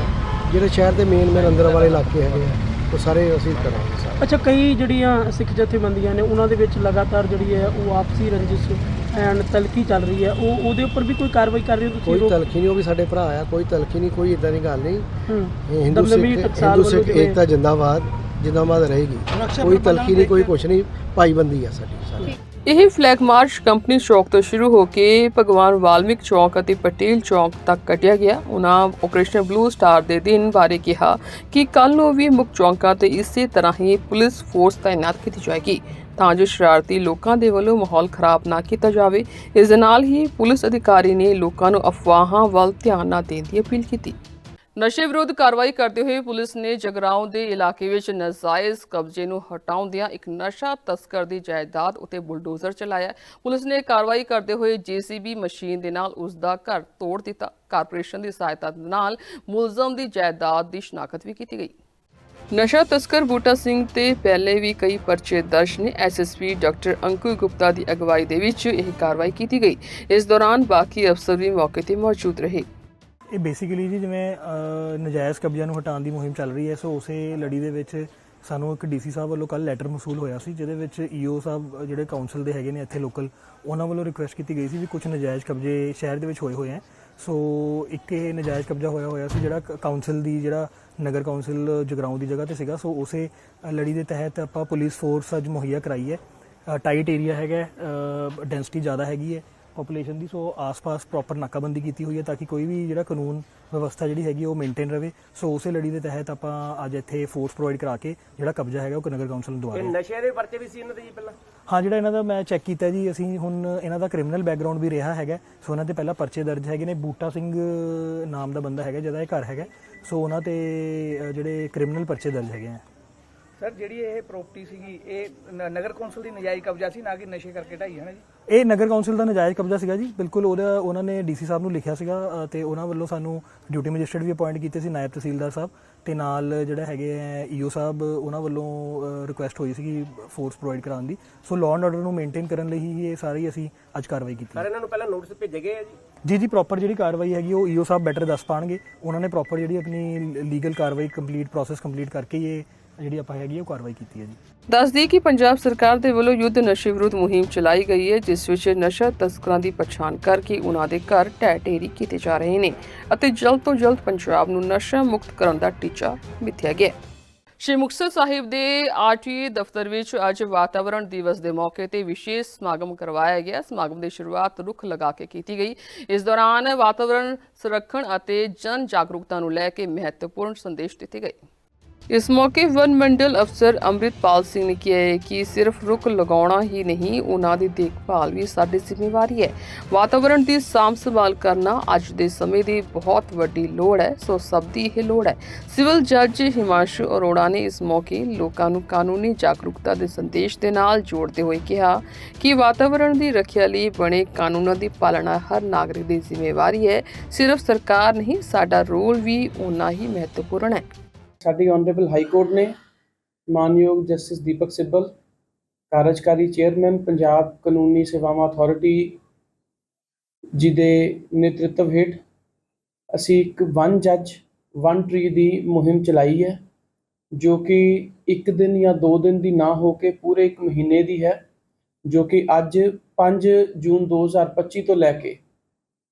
ਜਿਹੜੇ ਸ਼ਹਿਰ ਦੇ ਮੇਨ ਮੇਨ ਅੰਦਰ ਵਾਲੇ ਇਲਾਕੇ ਹੈਗੇ ਆ ਉਹ ਸਾਰੇ ਅਸੀਂ ਕਰਾਂਗੇ ਸਾਰੇ। ਅੱਛਾ ਕਈ ਜਿਹੜੀਆਂ ਸਿੱਖ ਜਥੇਬੰਦੀਆਂ ਨੇ ਉਹਨਾਂ ਦੇ ਵਿੱਚ ਲਗਾਤਾਰ ਜਿਹੜੀ ਹੈ ਉਹ ਆਪਸੀ ਰੰਜਿਸ਼ ਐਂਡ ਤਲਕੀ ਚੱਲ ਰਹੀ ਹੈ। ਉਹ ਉਹਦੇ ਉੱਪਰ ਵੀ ਕੋਈ ਕਾਰਵਾਈ ਕਰ ਰਹੇ ਹੋ ਤੁਸੀਂ ਕੋਈ ਤਲਖੀ ਨਹੀਂ ਉਹ ਵੀ ਸਾਡੇ ਭਰਾ ਆ ਕੋਈ ਤਲਖੀ ਨਹੀਂ ਕੋਈ ਇਦਾਂ ਦੀ ਗੱਲ ਨਹੀਂ। ਹੂੰ। ਇਹ ਹਿੰਦੂ ਦਮਦਮੀ ਸਿੱਖ ਟਕਸਾਲ ਹਿੰਦੂ ਵੱਲੋਂ ਸਿੱਖ ਜਿਵੇਂ- ਏਕਤਾ ਜਿੰਦਾਬਾਦ ਜਿੰਦਾਬਾਦ ਰਹੇਗੀ। ਕੋਈ ਤਲਖੀ ਨਹੀਂ ਕੋਈ ਕੁਛ ਨਹੀਂ ਭਾਈਬੰਦੀ ਆ ਸਾਡੀ ਸਾਰੀ ਇਹ ਫਲੈਗ ਮਾਰਚ ਕੰਪਨੀ ਚੌਕ ਤੋਂ ਸ਼ੁਰੂ ਹੋ ਕੇ ਭਗਵਾਨ ਵਾਲਮੀਕ ਚੌਕ ਅਤੇ ਪਟੇਲ ਚੌਕ ਤੱਕ ਕੱਢਿਆ ਗਿਆ। ਉਹਨਾਂ ਆਪਰੇਸ਼ਨ ਬਲੂ ਸਟਾਰ ਦੇ ਦਿਨ ਬਾਰੇ ਕਿਹਾ ਕਿ ਕੱਲ ਨੂੰ ਵੀ ਮੁੱਖ ਚੌਂਕਾਂ ਤੇ ਇਸੇ ਤਰ੍ਹਾਂ ਹੀ ਪੁਲਿਸ ਫੋਰਸ ਤਾਇਨਾਤ ਕੀਤੀ ਜਾਏਗੀ। ਤਾਂ ਜੋ ਸ਼ਰਾਰਤੀ ਲੋਕਾਂ ਦੇ ਵੱਲੋਂ ਮਾਹੌਲ ਖਰਾਬ ਨਾ ਕੀਤਾ ਜਾਵੇ। ਇਸ ਦੇ ਨਾਲ ਹੀ ਪੁਲਿਸ ਅਧਿਕਾਰੀ ਨੇ ਲੋਕਾਂ ਨੂੰ ਅਫਵਾਹਾਂ ਵੱਲ ਧਿਆਨ ਨਾ ਦੇਣ ਦੀ ਅਪੀਲ ਕੀਤੀ। ਨਸ਼ੇ ਵਿਰੁੱਧ ਕਾਰਵਾਈ ਕਰਦੇ ਹੋਏ ਪੁਲਿਸ ਨੇ ਜਗਰਾਉਂ ਦੇ ਇਲਾਕੇ ਵਿੱਚ ਨਾਜਾਇਜ਼ ਕਬਜ਼ੇ ਨੂੰ ਹਟਾਉਂਦਿਆਂ ਇੱਕ ਨਸ਼ਾ ਤਸਕਰ ਦੀ ਜਾਇਦਾਦ ਉਤੇ ਬੁਲਡੋਜ਼ਰ ਚਲਾਇਆ। ਪੁਲਿਸ ਨੇ ਕਾਰਵਾਈ ਕਰਦੇ ਹੋਏ ਜੀਸੀਬੀ ਮਸ਼ੀਨ ਦੇ ਨਾਲ ਉਸ ਦਾ ਘਰ ਤੋੜ ਦਿੱਤਾ। ਕਾਰਪੋਰੇਸ਼ਨ ਦੀ ਸਹਾਇਤਾ ਨਾਲ ਮੁਲਜ਼ਮ ਦੀ ਜਾਇਦਾਦ ਦੀ ਸ਼ਨਾਖਤ ਵੀ ਕੀਤੀ ਗਈ। ਨਸ਼ਾ ਤਸਕਰ ਬੂਟਾ ਸਿੰਘ ਤੇ ਪਹਿਲੇ ਵੀ ਕਈ ਪਰਚੇ ਦਰਜ ਨੇ। ਐਸਐਸਪੀ ਡਾਕਟਰ ਅੰਕੁਰ ਗੁਪਤਾ ਦੀ ਅਗਵਾਈ ਦੇ ਵਿੱਚ ਇਹ ਕਾਰਵਾਈ ਕੀਤੀ ਗਈ। ਇਸ ਦੌਰਾਨ ਬਾਕੀ ਅਫਸਰ ਵੀ ਮੌਕੇ ਤੇ ਮੌਜੂਦ ਰਹੇ। ਇਹ ਬੇਸਿਕਲੀ ਜੀ ਜਿਵੇਂ ਅਹ, ਨਜਾਇਜ਼ ਕਬਜ਼ਿਆਂ ਨੂੰ ਹਟਾਉਣ ਦੀ ਮੁਹਿੰਮ ਚੱਲ ਰਹੀ ਹੈ ਸੋ ਉਸੇ ਲੜੀ ਦੇ ਵਿੱਚ ਸਾਨੂੰ ਇੱਕ ਡੀਸੀ ਸਾਹਿਬ ਵੱਲੋਂ ਕੱਲ ਲੈਟਰ ਮਸੂਲ ਹੋਇਆ ਸੀ ਜਿਹਦੇ ਵਿੱਚ ਈਓ ਸਾਹਿਬ ਜਿਹੜੇ ਕਾਉਂਸਲ ਦੇ ਹੈਗੇ ਨੇ ਇੱਥੇ ਲੋਕਲ ਉਹਨਾਂ ਵੱਲੋਂ ਰਿਕੁਐਸਟ ਕੀਤੀ ਗਈ ਸੀ ਵੀ ਕੁਝ ਨਜਾਇਜ਼ ਕਬਜ਼ੇ ਸ਼ਹਿਰ ਦੇ ਵਿੱਚ ਹੋਏ ਹੋਏ ਹੈ। ਸੋ ਇੱਕ ਇਹ ਨਜਾਇਜ਼ ਕਬਜ਼ਾ ਹੋਇਆ ਹੋਇਆ ਸੀ, ਜਿਹੜਾ ਕ- ਕਾਉਂਸਲ ਦੀ ਜਿਹੜਾ ਨਗਰ ਕਾਉਂਸਲ ਜਗਰਾਉਂ ਦੀ ਜਗ੍ਹਾ ਤੇ ਸੀਗਾ। ਸੋ ਉਸੇ ਲੜੀ ਦੇ ਤਹਿਤ ਆਪਾਂ ਪੁਲਿਸ ਫੋਰਸ ਅੱਜ ਮੁਹੱਈਆ ਕਰਾਈ ਹੈ। ਟਾਈਟ ਏਰੀਆ ਹੈਗਾ ਡੈਂਸਿਟੀ ਜ਼ਿਆਦਾ ਹੈਗੀ ਹੈ। ਪੋਪੂਲੇਸ਼ਨ ਦੀ ਸੋ ਆਸ-ਪਾਸ ਪ੍ਰੋਪਰ ਨਾਕਾਬੰਦੀ ਕੀਤੀ ਹੋਈ ਹੈ ਤਾਂ ਕਿ ਕੋਈ ਵੀ ਜਿਹੜਾ ਕਾਨੂੰਨ ਵਿਵਸਥਾ ਜਿਹੜੀ ਹੈਗੀ ਉਹ ਮੇਨਟੇਨ ਰਵੇ ਸੋ ਉਸੇ ਲੜੀ ਦੇ ਤਹਿਤ ਆਪਾਂ ਅੱਜ ਇੱਥੇ ਫੋਰਸ ਪ੍ਰੋਵਾਈਡ ਕਰਾ ਕੇ ਜਿਹੜਾ ਕਬਜ਼ਾ ਹੈਗਾ ਉਹ ਨਗਰ ਕਾਉਂਸਲ ਨੂੰ ਦਵਾ ਰਹੇ ਨਸ਼ੇ ਦੇ ਪਰਚੇ ਵੀ ਸੀ ਇਹਨਾਂ ਦੇ ਜੀ ਪਹਿਲਾਂ? ਹਾਂ ਜਿਹੜਾ ਇਹਨਾਂ ਦਾ ਮੈਂ ਚੈੱਕ ਕੀਤਾ ਜੀ ਅਸੀਂ ਹੁਣ ਇਹਨਾਂ ਦਾ ਕ੍ਰਿਮੀਨਲ ਬੈਕਗ੍ਰਾਉਂਡ ਵੀ ਰਿਹਾ ਹੈਗਾ। ਸੋ ਉਹਨਾਂ ਤੇ ਪਹਿਲਾਂ ਪਰਚੇ ਦਰਜ ਹੈਗੇ ਨੇ। ਬੂਟਾ ਸਿੰਘ ਨਾਮ ਦਾ ਬੰਦਾ ਹੈਗਾ ਜਿਹਦਾ ਇਹ ਘਰ ਹੈਗਾ। ਸੋ ਉਹਨਾਂ ਤੇ ਜਿਹੜੇ ਕ੍ਰਿਮੀਨਲ ਪਰਚੇ ਦਰਜ ਹੈਗੇ ਆ। ਸਰ ਜਿਹੜੀ ਇਹ ਪ੍ਰਾਪਰਟੀ ਸੀਗੀ ਇਹ ਨ- ਨਗਰ ਕੌਂਸਲ ਦੀ ਨਜਾਇਜ਼ ਕਬਜ਼ਾ ਸੀ ਨਾ ਕਿ ਨਸ਼ੇ ਕਰਕੇ ਢਾਈ ਹੈ ਨਾ ਜੀ? ਇਹ ਨਗਰ ਕੌਂਸਲ ਦਾ ਨਜਾਇਜ਼ ਕਬਜ਼ਾ ਸੀਗਾ ਜੀ। ਬਿਲਕੁਲ ਉਹਦਾ ਉਹਨਾਂ ਨੇ ਡੀਸੀ ਸਾਹਿਬ ਨੂੰ ਲਿਖਿਆ ਸੀਗਾ ਅ, ਤੇ ਉਹਨਾਂ ਵੱਲੋਂ ਸਾਨੂੰ ਡਿਊਟੀ ਮੈਜਿਸਟਰੇਟ ਵੀ ਅਪਾਇੰਟ ਕੀਤੇ ਸੀ ਨਾਇਬ ਤਹਿਸੀਲਦਾਰ ਸਾਹਿਬ ਤੇ ਨਾਲ ਜਿਹੜਾ ਹੈਗੇ ਈਓ ਸਾਹਿਬ ਉਹਨਾਂ ਵੱਲੋਂ ਰਿਕੁਐਸਟ ਹੋਈ ਸੀਗੀ ਫੋਰਸ ਪ੍ਰੋਵਾਈਡ ਕਰਾਉਣ ਦੀ। ਸੋ ਲਾਅ ਐਂਡ ਆਰਡਰ ਨੂੰ ਮੇਨਟੇਨ ਕਰਨ ਲਈ ਹੀ ਇਹ ਸਾਰੀ ਅਸੀਂ ਅੱਜ ਕਾਰਵਾਈ ਕੀਤੀ। ਸਰ ਇਹਨਾਂ ਨੂੰ ਪਹਿਲਾਂ ਨੋਟਿਸ ਭੇਜੇ ਗਏ ਆ ਜੀ? ਜੀ ਜੀ ਪ੍ਰੋਪਰ ਜਿਹੜੀ ਕਾਰਵਾਈ ਹੈਗੀ ਉਹ ਈਓ ਸਾਹਿਬ ਬੈਟਰ ਦੱਸ ਪਾਣਗੇ। ਉਹਨਾਂ ਨੇ ਪ੍ਰੋਪਰ ਜਿਹੜੀ ਆਪਣੀ ਲੀਗਲ ਕਾਰਵਾਈ ਕੰਪਲੀਟ ਪ੍ਰੋਸੈਸ ਕੰਪਲੀਟ ਕਰਕੇ ਹੀ ਇਹ ਜਿਹੜੀ ਆਪਾਂ ਹੈਗੀ ਉਹ ਕਾਰਵਾਈ ਕੀਤੀ ਹੈ ਜੀ। ਦੱਸ ਦਈਏ ਕਿ ਪੰਜਾਬ ਸਰਕਾਰ ਦੇ ਵੱਲੋਂ ਯੁੱਧ ਨਸ਼ੇ ਵਿਰੁੱਧ ਮੁਹਿੰਮ ਚਲਾਈ ਗਈ ਹੈ, ਜਿਸ ਵਿੱਚ ਨਸ਼ਾ ਤਸਕਰਾਂ ਦੀ ਪਛਾਣ ਕਰਕੇ ਉਹਨਾਂ ਦੇ ਘਰ ਢਹਿ ਢੇਰੀ ਕੀਤੇ ਜਾ ਰਹੇ ਨੇ ਅਤੇ ਜਲਦ ਤੋਂ ਜਲਦ ਪੰਜਾਬ ਨੂੰ ਨਸ਼ਾ ਮੁਕਤ ਕਰਨ ਦਾ ਟੀਚਾ ਮਿੱਥਿਆ ਗਿਆ ਹੈ। ਸ਼੍ਰੀ ਮੁਕਤਸਰ ਸਾਹਿਬ ਦੇ ਆਰਟੀਏ ਦਫ਼ਤਰ ਵਿੱਚ ਅੱਜ ਵਾਤਾਵਰਣ ਦਿਵਸ ਦੇ ਮੌਕੇ ਤੇ ਵਿਸ਼ੇਸ਼ ਸਮਾਗਮ ਕਰਵਾਇਆ ਗਿਆ। ਸਮਾਗਮ ਦੀ ਸ਼ੁਰੂਆਤ ਰੁੱਖ ਲਗਾ ਕੇ ਕੀਤੀ ਗਈ। ਇਸ ਦੌਰਾਨ ਵਾਤਾਵਰਣ ਸੰਰਖਣ ਅਤੇ ਜਨ ਜਾਗਰੂਕਤਾ ਨੂੰ ਲੈ ਕੇ ਮਹੱਤਵਪੂਰਨ ਸੰਦੇਸ਼ ਦਿੱਤੇ ਗਏ। ਇਸ ਮੌਕੇ ਵਨ ਮੰਡਲ ਅਫਸਰ ਅੰਮ੍ਰਿਤਪਾਲ ਸਿੰਘ ਨੇ ਕਿਹਾ ਹੈ ਕਿ ਸਿਰਫ ਰੁੱਖ ਲਗਾਉਣਾ ਹੀ ਨਹੀਂ, ਉਹਨਾਂ ਦੀ ਦੇਖਭਾਲ ਵੀ ਸਾਡੀ ਜ਼ਿੰਮੇਵਾਰੀ ਹੈ। ਵਾਤਾਵਰਣ ਦੀ ਸਾਂਭ ਸੰਭਾਲ ਕਰਨਾ ਅੱਜ ਦੇ ਸਮੇਂ ਦੀ ਬਹੁਤ ਵੱਡੀ ਲੋੜ ਹੈ, ਸੋ ਸਭ ਦੀ ਇਹ ਲੋੜ ਹੈ। ਸਿਵਲ ਜੱਜ ਹਿਮਾਂਸ਼ੂ ਅਰੋੜਾ ਨੇ ਇਸ ਮੌਕੇ ਲੋਕਾਂ ਨੂੰ ਕਾਨੂੰਨੀ ਜਾਗਰੂਕਤਾ ਦੇ ਸੰਦੇਸ਼ ਦੇ ਨਾਲ ਜੋੜਦੇ ਹੋਏ ਕਿਹਾ ਕਿ ਵਾਤਾਵਰਣ ਦੀ ਰੱਖਿਆ ਲਈ ਬਣੇ ਕਾਨੂੰਨਾਂ ਦੀ ਪਾਲਣਾ ਹਰ ਨਾਗਰਿਕ ਦੀ ਜ਼ਿੰਮੇਵਾਰੀ ਹੈ। ਸਿਰਫ ਸਰਕਾਰ ਨਹੀਂ, ਸਾਡਾ ਰੋਲ ਵੀ ਉਨਾ ਹੀ ਮਹੱਤਵਪੂਰਨ ਹੈ। ਸਾਡੀ ਆਨਰੇਬਲ ਹਾਈ ਕੋਰਟ ਨੇ ਮਾਨਯੋਗ ਜਸਟਿਸ ਦੀਪਕ ਸਿੱਬਲ ਕਾਰਜਕਾਰੀ ਚੇਅਰਮੈਨ ਪੰਜਾਬ ਕਾਨੂੰਨੀ ਸੇਵਾਵਾਂ ਅਥਾਰਟੀ ਜੀ ਦੇ ਨੇਤਰਤਵ ਹੇਠ ਅਸੀਂ ਇੱਕ ਵਨ ਜੱਜ ਵਨ ਟ੍ਰੀ ਦੀ ਮੁਹਿੰਮ ਚਲਾਈ ਹੈ, ਜੋ ਕਿ ਇੱਕ ਦਿਨ ਜਾਂ ਦੋ ਦਿਨ ਦੀ ਨਾ ਹੋ ਕੇ ਪੂਰੇ ਇੱਕ ਮਹੀਨੇ ਦੀ ਹੈ, ਜੋ ਕਿ ਅੱਜ 5 ਜੂਨ 2025 ਤੋਂ ਲੈ ਕੇ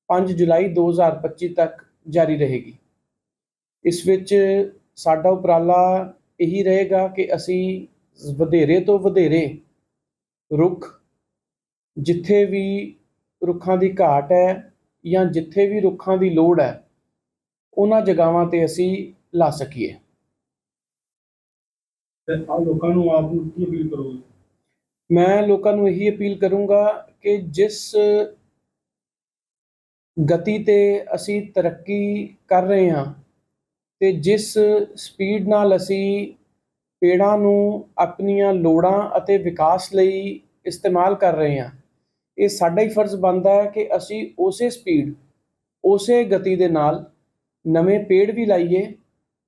5 ਜੁਲਾਈ 2025 ਤੱਕ ਜਾਰੀ ਰਹੇਗੀ। ਇਸ ਵਿੱਚ ਸਾਡਾ ਉਪਰਾਲਾ ਇਹੀ ਰਹੇਗਾ ਕਿ ਅਸੀਂ ਵਧੇਰੇ ਤੋਂ ਵਧੇਰੇ ਰੁੱਖ ਜਿੱਥੇ ਵੀ ਰੁੱਖਾਂ ਦੀ ਘਾਟ ਹੈ ਜਾਂ ਜਿੱਥੇ ਵੀ ਰੁੱਖਾਂ ਦੀ ਲੋੜ ਹੈ ਉਹਨਾਂ ਜਗ੍ਹਾਵਾਂ ਤੇ ਅਸੀਂ ਲਾ ਸਕੀਏ। ਆ ਲੋਕਾਂ ਨੂੰ ਆਪ ਨੂੰ ਕੀ ਅਪੀਲ ਕਰੋਗੇ? ਮੈਂ ਲੋਕਾਂ ਨੂੰ ਇਹੀ ਅਪੀਲ ਕਰੂੰਗਾ ਕਿ ਜਿਸ ਗਤੀ ਤੇ ਅਸੀਂ ਤਰੱਕੀ ਕਰ ਰਹੇ ਹਾਂ ਤੇ ਜਿਸ ਸਪੀਡ ਨਾਲ ਅਸੀਂ ਪੇੜਾਂ ਨੂੰ ਆਪਣੀਆਂ ਲੋੜਾਂ ਅਤੇ ਵਿਕਾਸ ਲਈ ਇਸਤੇਮਾਲ ਕਰ ਰਹੇ ਹਾਂ, ਇਹ ਸਾਡਾ ਹੀ ਫਰਜ਼ ਬਣਦਾ ਹੈ ਕਿ ਅਸੀਂ ਉਸੇ ਸਪੀਡ, ਉਸੇ ਗਤੀ ਦੇ ਨਾਲ ਨਵੇਂ ਪੇੜ ਵੀ ਲਾਈਏ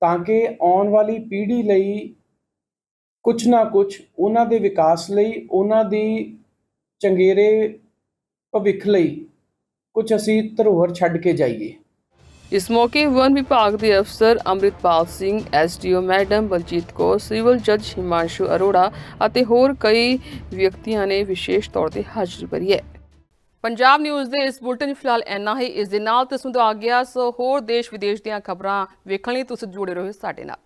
ਤਾਂ ਕਿ ਆਉਣ ਵਾਲੀ ਪੀੜ੍ਹੀ ਲਈ ਕੁਝ ਨਾ ਕੁਝ ਉਹਨਾਂ ਦੇ ਵਿਕਾਸ ਲਈ, ਉਹਨਾਂ ਦੀ ਚੰਗੇਰੇ ਭਵਿੱਖ ਲਈ ਕੁਝ ਅਸੀਂ ਧਰੋਹਰ ਛੱਡ ਕੇ ਜਾਈਏ। ਇਸ ਮੌਕੇ ਵਨ ਵਿਭਾਗ ਦੇ ਅਫਸਰ Amritpal Singh SDO madam Baljit Kaur, civil ਜੱਜ ਹਿਮਾਂਸ਼ੂ ਅਰੋੜਾ ਅਤੇ ਹੋਰ ਕਈ ਵਿਅਕਤੀਆਂ ਨੇ ਵਿਸ਼ੇਸ਼ ਤੌਰ ਤੇ ਹਾਜ਼ਰੀ ਭਰੀ ਹੈ। ਪੰਜਾਬ ਨਿਊਜ਼ ਦੇ ਇਸ ਬੁਲਟਨ 'ਚ ਫਿਲਹਾਲ ਇੰਨਾ ਹੀ। ਇਸ ਦੇ ਨਾਲ ਤੇ ਸੁਣਦੇ ਆ ਗਿਆ। ਸੋ ਹੋਰ ਦੇਸ਼ ਵਿਦੇਸ਼ ਦੀਆਂ ਖਬਰਾਂ ਵੇਖਣ ਲਈ ਤੁਸੀਂ ਜੁੜੇ ਰਹੋ ਸਾਡੇ ਨਾਲ।